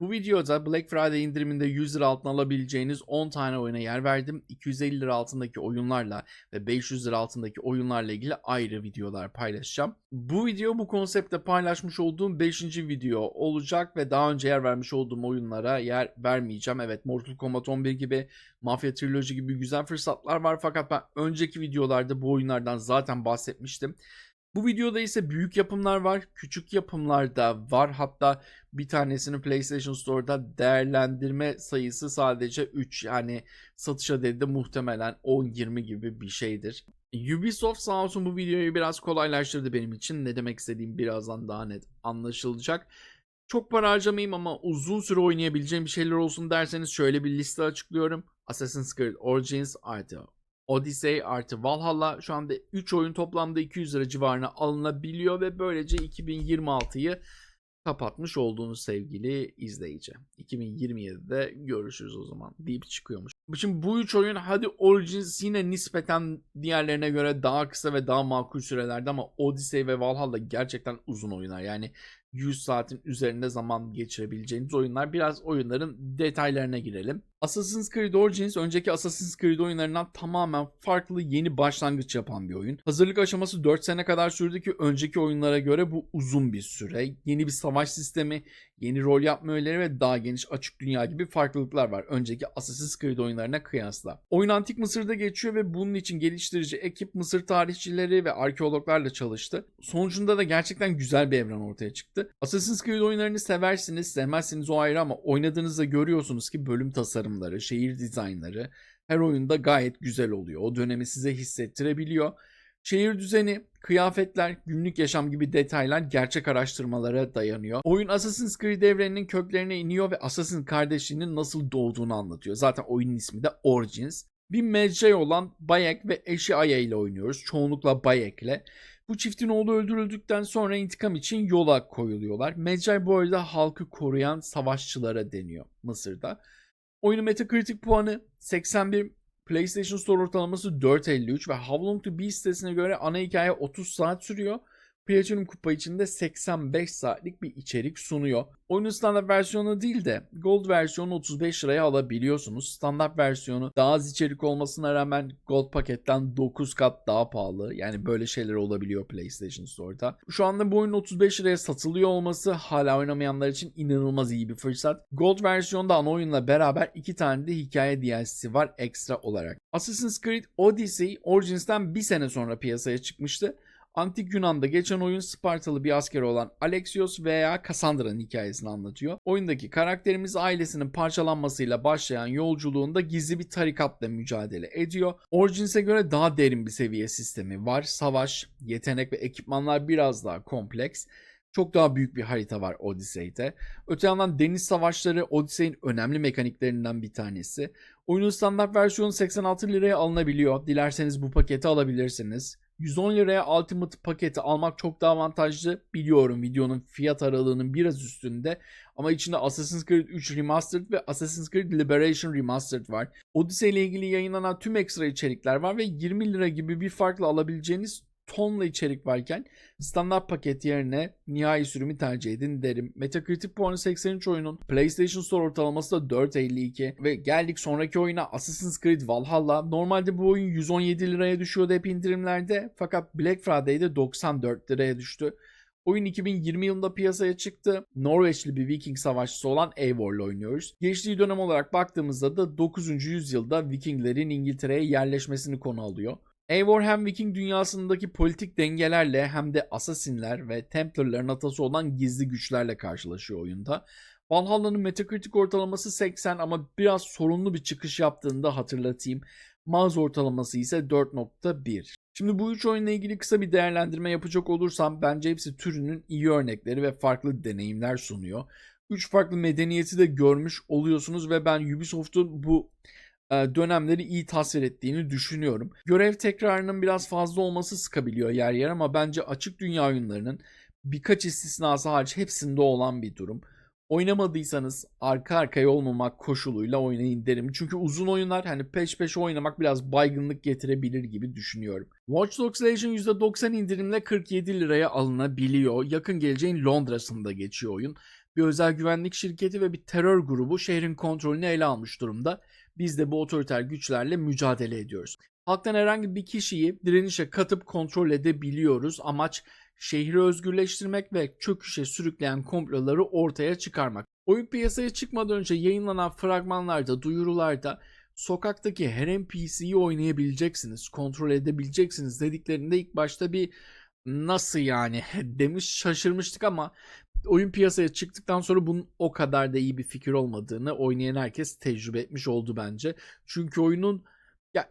Bu videoda Black Friday indiriminde 100 lira altına alabileceğiniz 10 tane oyuna yer verdim. 250 lira altındaki oyunlarla ve 500 lira altındaki oyunlarla ilgili ayrı videolar paylaşacağım. Bu video bu konsepte paylaşmış olduğum 5. video olacak ve daha önce yer vermiş olduğum oyunlara yer vermeyeceğim. Evet Mortal Kombat 11 gibi, Mafia Trilogy gibi güzel fırsatlar var fakat ben önceki videolarda bu oyunlardan zaten bahsetmiştim. Bu videoda ise büyük yapımlar var, küçük yapımlar da var. Hatta bir tanesinin PlayStation Store'da değerlendirme sayısı sadece 3. Yani satışa dedi de muhtemelen 10-20 gibi bir şeydir. Ubisoft sağ olsun bu videoyu biraz kolaylaştırdı benim için. Ne demek istediğim birazdan daha net anlaşılacak. Çok para harcamayayım ama uzun süre oynayabileceğim bir şeyler olsun derseniz şöyle bir liste açıklıyorum. Assassin's Creed Origins artı Odyssey artı Valhalla şu anda 3 oyun toplamda 200 lira civarına alınabiliyor ve böylece 2026'yı kapatmış olduğunuz sevgili izleyici. 2027'de görüşürüz o zaman deyip çıkıyormuş. Şimdi bu üç oyun hadi Origins yine nispeten diğerlerine göre daha kısa ve daha makul sürelerde ama Odyssey ve Valhalla gerçekten uzun oyunlar. Yani 100 saatin üzerinde zaman geçirebileceğiniz oyunlar. Biraz oyunların detaylarına girelim. Assassin's Creed Origins önceki Assassin's Creed oyunlarından tamamen farklı yeni başlangıç yapan bir oyun. Hazırlık aşaması 4 sene kadar sürdü ki önceki oyunlara göre bu uzun bir süre. Yeni bir savaş sistemi, yeni rol yapma öğeleri ve daha geniş açık dünya gibi farklılıklar var önceki Assassin's Creed oyunlarına kıyasla. Oyun Antik Mısır'da geçiyor ve bunun için geliştirici ekip Mısır tarihçileri ve arkeologlarla çalıştı. Sonucunda da gerçekten güzel bir evren ortaya çıktı. Assassin's Creed oyunlarını seversiniz, sevmezsiniz o ayrı ama oynadığınızda görüyorsunuz ki bölüm tasarımları, şehir dizaynları her oyunda gayet güzel oluyor. O dönemi size hissettirebiliyor. Şehir düzeni, kıyafetler, günlük yaşam gibi detaylar gerçek araştırmalara dayanıyor. Oyun Assassin's Creed evreninin köklerine iniyor ve Assassin kardeşliğinin nasıl doğduğunu anlatıyor. Zaten oyunun ismi de Origins. Bir mecai olan Bayek ve eşi Aya ile oynuyoruz. Çoğunlukla Bayek'le. Bu çiftin oğlu öldürüldükten sonra intikam için yola koyuluyorlar. Mecai bu arada halkı koruyan savaşçılara deniyor Mısır'da. Oyunun Metacritic puanı 81, PlayStation Store ortalaması 4.53 ve How Long to Beat sitesine göre ana hikaye 30 saat sürüyor. Platinum kupa içinde 85 saatlik bir içerik sunuyor. Oyunun standart versiyonu değil de Gold versiyonu 35 liraya alabiliyorsunuz. Standart versiyonu daha az içerik olmasına rağmen Gold paketten 9 kat daha pahalı. Yani böyle şeyler olabiliyor PlayStation Store'da. Şu anda bu oyunun 35 liraya satılıyor olması hala oynamayanlar için inanılmaz iyi bir fırsat. Gold versiyonda ana oyunla beraber iki tane de hikaye DLC'si var ekstra olarak. Assassin's Creed Odyssey Origins'ten bir sene sonra piyasaya çıkmıştı. Antik Yunan'da geçen oyun Spartalı bir asker olan Alexios veya Cassandra'nın hikayesini anlatıyor. Oyundaki karakterimiz ailesinin parçalanmasıyla başlayan yolculuğunda gizli bir tarikatla mücadele ediyor. Origins'e göre daha derin bir seviye sistemi var. Savaş, yetenek ve ekipmanlar biraz daha kompleks. Çok daha büyük bir harita var Odyssey'de. Öte yandan deniz savaşları Odyssey'in önemli mekaniklerinden bir tanesi. Oyunun standart versiyonu 86 liraya alınabiliyor. Dilerseniz bu paketi alabilirsiniz. 110 liraya Ultimate paketi almak çok daha avantajlı. Biliyorum videonun fiyat aralığının biraz üstünde. Ama içinde Assassin's Creed 3 Remastered ve Assassin's Creed Liberation Remastered var. Odyssey ile ilgili yayınlanan tüm ekstra içerikler var ve 20 lira gibi bir farkla alabileceğiniz tonla içerik varken standart paket yerine nihai sürümü tercih edin derim. Metacritic puanı 83 oyunun PlayStation Store ortalaması da 4.52 ve geldik sonraki oyuna Assassin's Creed Valhalla. Normalde bu oyun 117 liraya düşüyordu hep indirimlerde fakat Black Friday'de 94 liraya düştü. Oyun 2020 yılında piyasaya çıktı. Norveçli bir Viking savaşçısı olan Eivor ile oynuyoruz. Geçtiği dönem olarak baktığımızda da 9. yüzyılda Vikinglerin İngiltere'ye yerleşmesini konu alıyor. Eivor hem Viking dünyasındaki politik dengelerle hem de Assassinler ve Templar'ların atası olan gizli güçlerle karşılaşıyor oyunda. Valhalla'nın Metacritic ortalaması 80 ama biraz sorunlu bir çıkış yaptığını da hatırlatayım. Maz ortalaması ise 4.1. Şimdi bu üç oyunla ilgili kısa bir değerlendirme yapacak olursam bence hepsi türünün iyi örnekleri ve farklı deneyimler sunuyor. Üç farklı medeniyeti de görmüş oluyorsunuz ve ben Ubisoft'un bu dönemleri iyi tasvir ettiğini düşünüyorum. Görev tekrarının biraz fazla olması sıkabiliyor yer yer ama bence açık dünya oyunlarının birkaç istisnası hariç hepsinde olan bir durum. Oynamadıysanız arka arkaya olmamak koşuluyla oynayın derim. Çünkü uzun oyunlar hani peş peşe oynamak biraz baygınlık getirebilir gibi düşünüyorum. Watch Dogs Legion %90 indirimle 47 liraya alınabiliyor. Yakın geleceğin Londra'sında geçiyor oyun. bir özel güvenlik şirketi ve bir terör grubu şehrin kontrolünü ele almış durumda. Biz de bu otoriter güçlerle mücadele ediyoruz. Halktan herhangi bir kişiyi direnişe katıp kontrol edebiliyoruz. Amaç şehri özgürleştirmek ve çöküşe sürükleyen komploları ortaya çıkarmak. Oyun piyasaya çıkmadan önce yayınlanan fragmanlarda, duyurularda sokaktaki her NPC'yi oynayabileceksiniz, kontrol edebileceksiniz dediklerinde ilk başta bir nasıl yani demiş şaşırmıştık ama oyun piyasaya çıktıktan sonra bunun o kadar da iyi bir fikir olmadığını oynayan herkes tecrübe etmiş oldu bence. Çünkü oyunun ya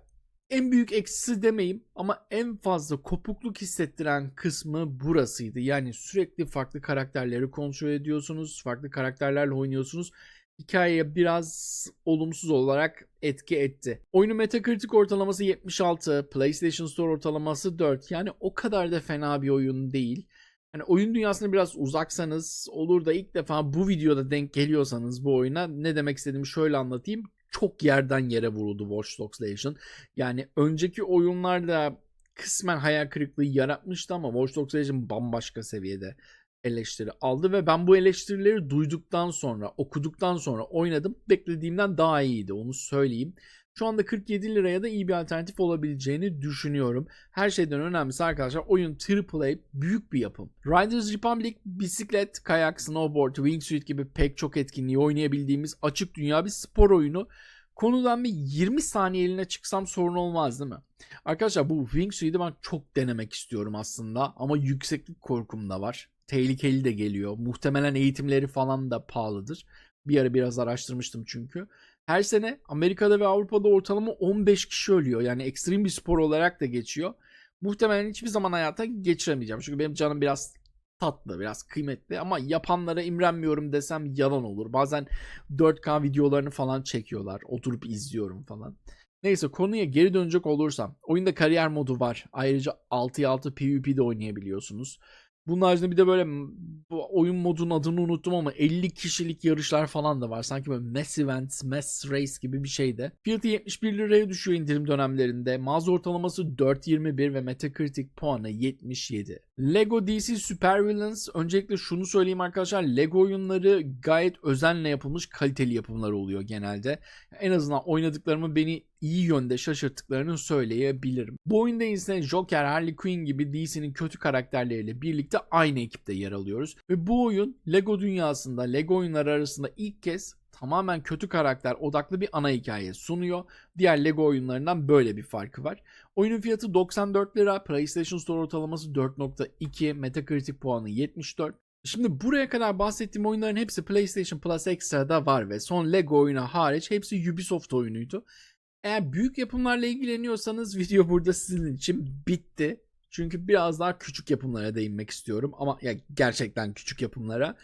en büyük eksisi demeyeyim ama en fazla kopukluk hissettiren kısmı burasıydı. Yani sürekli farklı karakterleri kontrol ediyorsunuz, farklı karakterlerle oynuyorsunuz hikayeye biraz olumsuz olarak etki etti. Oyunun Metacritic ortalaması 76, PlayStation Store ortalaması 4. Yani o kadar da fena bir oyun değil. Hani oyun dünyasına biraz uzaksanız olur da ilk defa bu videoda denk geliyorsanız bu oyuna ne demek istediğimi şöyle anlatayım. Çok yerden yere vuruldu Watch Dogs Legion. Yani önceki oyunlarda kısmen hayal kırıklığı yaratmıştı ama Watch Dogs Legion bambaşka seviyede eleştiri aldı ve ben bu eleştirileri duyduktan sonra, okuduktan sonra oynadım. Beklediğimden daha iyiydi onu söyleyeyim. Şu anda 47 liraya da iyi bir alternatif olabileceğini düşünüyorum. Her şeyden önemlisi arkadaşlar oyun AAA büyük bir yapım. Riders Republic bisiklet, kayak, snowboard, wingsuit gibi pek çok etkinliği oynayabildiğimiz açık dünya bir spor oyunu. Konudan bir 20 saniyeliğine çıksam sorun olmaz değil mi? Arkadaşlar bu wingsuit'i ben çok denemek istiyorum aslında ama yükseklik korkum da var tehlikeli de geliyor. Muhtemelen eğitimleri falan da pahalıdır. Bir ara biraz araştırmıştım çünkü. Her sene Amerika'da ve Avrupa'da ortalama 15 kişi ölüyor. Yani ekstrem bir spor olarak da geçiyor. Muhtemelen hiçbir zaman hayata geçiremeyeceğim. Çünkü benim canım biraz tatlı, biraz kıymetli ama yapanlara imrenmiyorum desem yalan olur. Bazen 4K videolarını falan çekiyorlar. Oturup izliyorum falan. Neyse konuya geri dönecek olursam. Oyunda kariyer modu var. Ayrıca 6'ya 6 PvP'de oynayabiliyorsunuz. Bunun haricinde bir de böyle bu oyun modunun adını unuttum ama 50 kişilik yarışlar falan da var. Sanki böyle mass event, mass race gibi bir şeyde. Fiyatı 71 liraya düşüyor indirim dönemlerinde. Mağaza ortalaması 4.21 ve Metacritic puanı 77. Lego DC Super Villains. Öncelikle şunu söyleyeyim arkadaşlar. Lego oyunları gayet özenle yapılmış kaliteli yapımlar oluyor genelde. En azından oynadıklarımı beni iyi yönde şaşırttıklarını söyleyebilirim. Bu oyunda ise Joker, Harley Quinn gibi DC'nin kötü karakterleriyle birlikte aynı ekipte yer alıyoruz. Ve bu oyun Lego dünyasında, Lego oyunları arasında ilk kez tamamen kötü karakter odaklı bir ana hikaye sunuyor. Diğer Lego oyunlarından böyle bir farkı var. Oyunun fiyatı 94 lira, PlayStation Store ortalaması 4.2, Metacritic puanı 74. Şimdi buraya kadar bahsettiğim oyunların hepsi PlayStation Plus Extra'da var ve son Lego oyunu hariç hepsi Ubisoft oyunuydu. Eğer büyük yapımlarla ilgileniyorsanız video burada sizin için bitti. Çünkü biraz daha küçük yapımlara değinmek istiyorum ama ya gerçekten küçük yapımlara.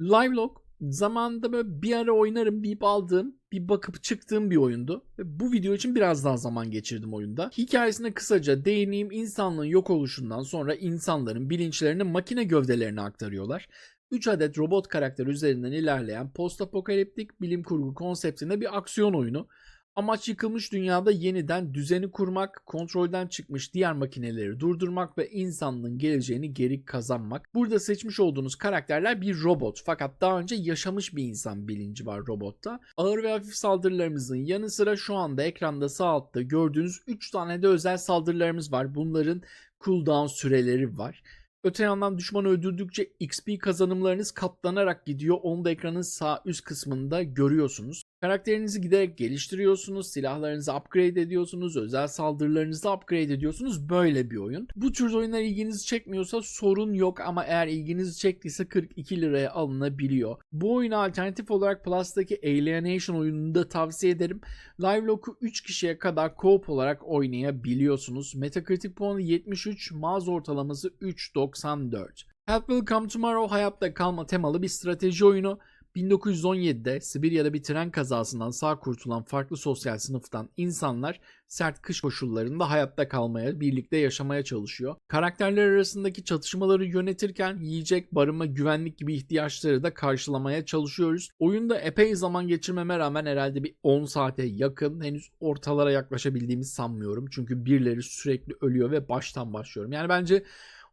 Livelog zamanında böyle bir ara oynarım deyip aldığım, bir bakıp çıktığım bir oyundu. Ve bu video için biraz daha zaman geçirdim oyunda. Hikayesine kısaca değineyim. İnsanlığın yok oluşundan sonra insanların bilinçlerini makine gövdelerine aktarıyorlar. 3 adet robot karakter üzerinden ilerleyen post-apokaliptik bilim kurgu konseptinde bir aksiyon oyunu. Amaç yıkılmış dünyada yeniden düzeni kurmak, kontrolden çıkmış diğer makineleri durdurmak ve insanlığın geleceğini geri kazanmak. Burada seçmiş olduğunuz karakterler bir robot fakat daha önce yaşamış bir insan bilinci var robotta. Ağır ve hafif saldırılarımızın yanı sıra şu anda ekranda sağ altta gördüğünüz 3 tane de özel saldırılarımız var. Bunların cooldown süreleri var. Öte yandan düşmanı öldürdükçe XP kazanımlarınız katlanarak gidiyor. Onu da ekranın sağ üst kısmında görüyorsunuz. Karakterinizi giderek geliştiriyorsunuz, silahlarınızı upgrade ediyorsunuz, özel saldırılarınızı upgrade ediyorsunuz. Böyle bir oyun. Bu tür oyunlar ilginizi çekmiyorsa sorun yok ama eğer ilginizi çektiyse 42 liraya alınabiliyor. Bu oyunu alternatif olarak Plus'taki Alienation oyununu da tavsiye ederim. Livelog'u 3 kişiye kadar co-op olarak oynayabiliyorsunuz. Metacritic puanı 73, mağaza ortalaması 3.94. Help Will Come Tomorrow hayatta kalma temalı bir strateji oyunu. 1917'de Sibirya'da bir tren kazasından sağ kurtulan farklı sosyal sınıftan insanlar sert kış koşullarında hayatta kalmaya, birlikte yaşamaya çalışıyor. Karakterler arasındaki çatışmaları yönetirken yiyecek, barınma, güvenlik gibi ihtiyaçları da karşılamaya çalışıyoruz. Oyunda epey zaman geçirmeme rağmen herhalde bir 10 saate yakın henüz ortalara yaklaşabildiğimi sanmıyorum. Çünkü birileri sürekli ölüyor ve baştan başlıyorum. Yani bence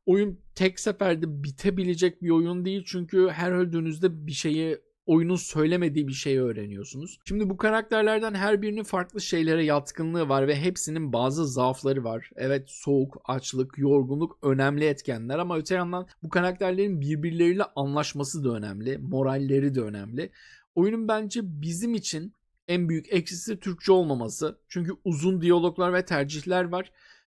Oyun tek seferde bitebilecek bir oyun değil çünkü her öldüğünüzde bir şeyi oyunun söylemediği bir şeyi öğreniyorsunuz. Şimdi bu karakterlerden her birinin farklı şeylere yatkınlığı var ve hepsinin bazı zaafları var. Evet soğuk, açlık, yorgunluk önemli etkenler ama öte yandan bu karakterlerin birbirleriyle anlaşması da önemli. Moralleri de önemli. Oyunun bence bizim için en büyük eksisi Türkçe olmaması. Çünkü uzun diyaloglar ve tercihler var.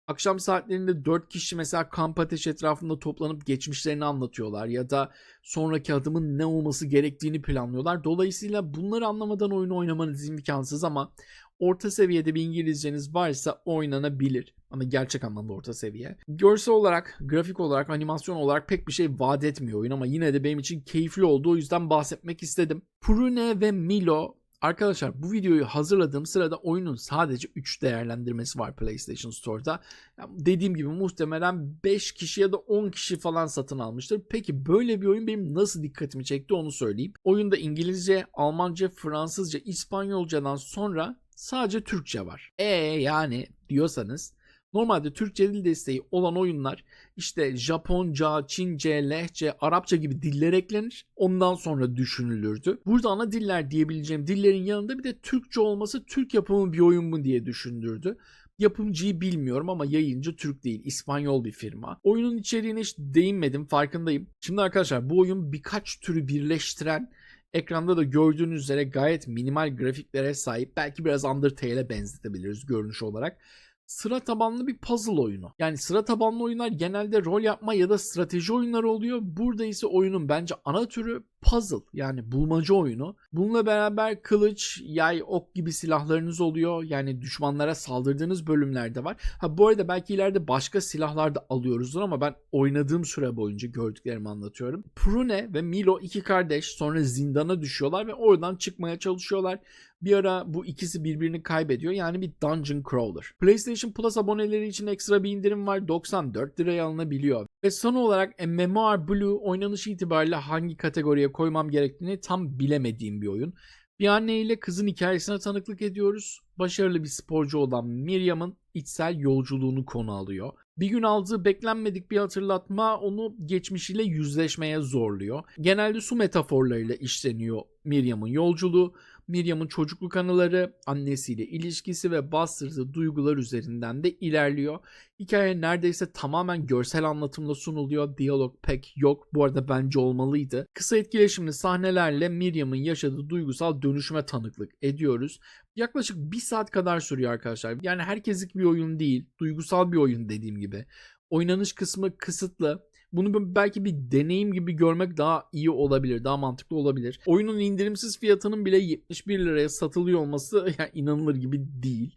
Akşam saatlerinde 4 kişi mesela kamp ateşi etrafında toplanıp geçmişlerini anlatıyorlar ya da sonraki adımın ne olması gerektiğini planlıyorlar. Dolayısıyla bunları anlamadan oyunu oynamanız imkansız ama orta seviyede bir İngilizceniz varsa oynanabilir. Ama gerçek anlamda orta seviye. Görsel olarak, grafik olarak, animasyon olarak pek bir şey vaat etmiyor oyun ama yine de benim için keyifli oldu. O yüzden bahsetmek istedim. Prune ve Milo Arkadaşlar bu videoyu hazırladığım sırada oyunun sadece 3 değerlendirmesi var PlayStation Store'da. Yani dediğim gibi muhtemelen 5 kişi ya da 10 kişi falan satın almıştır. Peki böyle bir oyun benim nasıl dikkatimi çekti onu söyleyeyim. Oyunda İngilizce, Almanca, Fransızca, İspanyolcadan sonra sadece Türkçe var. E yani diyorsanız Normalde Türkçe dil desteği olan oyunlar işte Japonca, Çince, Lehçe, Arapça gibi diller eklenir. Ondan sonra düşünülürdü. Burada ana diller diyebileceğim dillerin yanında bir de Türkçe olması Türk yapımı bir oyun mu diye düşündürdü. Yapımcıyı bilmiyorum ama yayıncı Türk değil, İspanyol bir firma. Oyunun içeriğine hiç değinmedim, farkındayım. Şimdi arkadaşlar bu oyun birkaç türü birleştiren Ekranda da gördüğünüz üzere gayet minimal grafiklere sahip. Belki biraz Undertale'e benzetebiliriz görünüş olarak sıra tabanlı bir puzzle oyunu. Yani sıra tabanlı oyunlar genelde rol yapma ya da strateji oyunları oluyor. Burada ise oyunun bence ana türü puzzle yani bulmaca oyunu. Bununla beraber kılıç, yay, ok gibi silahlarınız oluyor. Yani düşmanlara saldırdığınız bölümlerde var. Ha bu arada belki ileride başka silahlar da alıyoruzdur ama ben oynadığım süre boyunca gördüklerimi anlatıyorum. Prune ve Milo iki kardeş sonra zindana düşüyorlar ve oradan çıkmaya çalışıyorlar. Bir ara bu ikisi birbirini kaybediyor. Yani bir dungeon crawler. PlayStation Plus aboneleri için ekstra bir indirim var. 94 liraya alınabiliyor. Ve son olarak MMOR Blue oynanış itibariyle hangi kategoriye koymam gerektiğini tam bilemediğim bir oyun. Bir anne ile kızın hikayesine tanıklık ediyoruz. Başarılı bir sporcu olan Miriam'ın içsel yolculuğunu konu alıyor. Bir gün aldığı beklenmedik bir hatırlatma onu geçmişiyle yüzleşmeye zorluyor. Genelde su metaforlarıyla işleniyor Miriam'ın yolculuğu. Miriam'ın çocukluk anıları, annesiyle ilişkisi ve bastırdığı duygular üzerinden de ilerliyor. Hikaye neredeyse tamamen görsel anlatımla sunuluyor. Diyalog pek yok. Bu arada bence olmalıydı. Kısa etkileşimli sahnelerle Miriam'ın yaşadığı duygusal dönüşüme tanıklık ediyoruz. Yaklaşık bir saat kadar sürüyor arkadaşlar. Yani herkeslik bir oyun değil. Duygusal bir oyun dediğim gibi. Oynanış kısmı kısıtlı. Bunu belki bir deneyim gibi görmek daha iyi olabilir, daha mantıklı olabilir. Oyunun indirimsiz fiyatının bile 71 liraya satılıyor olması yani inanılır gibi değil.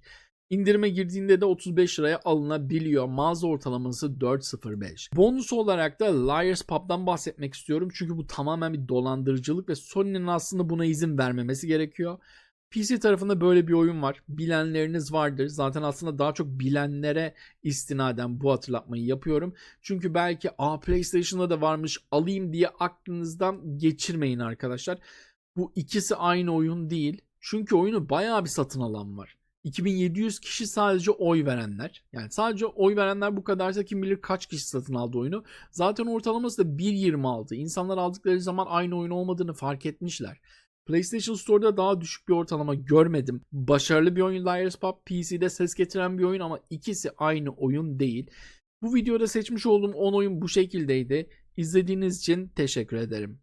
İndirime girdiğinde de 35 liraya alınabiliyor. Mağaza ortalaması 4.05. Bonus olarak da Liars Pub'dan bahsetmek istiyorum. Çünkü bu tamamen bir dolandırıcılık ve Sony'nin aslında buna izin vermemesi gerekiyor. PC tarafında böyle bir oyun var. Bilenleriniz vardır. Zaten aslında daha çok bilenlere istinaden bu hatırlatmayı yapıyorum. Çünkü belki a PlayStation'da da varmış alayım diye aklınızdan geçirmeyin arkadaşlar. Bu ikisi aynı oyun değil. Çünkü oyunu bayağı bir satın alan var. 2700 kişi sadece oy verenler. Yani sadece oy verenler bu kadarsa kim bilir kaç kişi satın aldı oyunu. Zaten ortalaması da 1.26. İnsanlar aldıkları zaman aynı oyun olmadığını fark etmişler. PlayStation Store'da daha düşük bir ortalama görmedim. Başarılı bir oyun Liar's Pub, PC'de ses getiren bir oyun ama ikisi aynı oyun değil. Bu videoda seçmiş olduğum 10 oyun bu şekildeydi. İzlediğiniz için teşekkür ederim.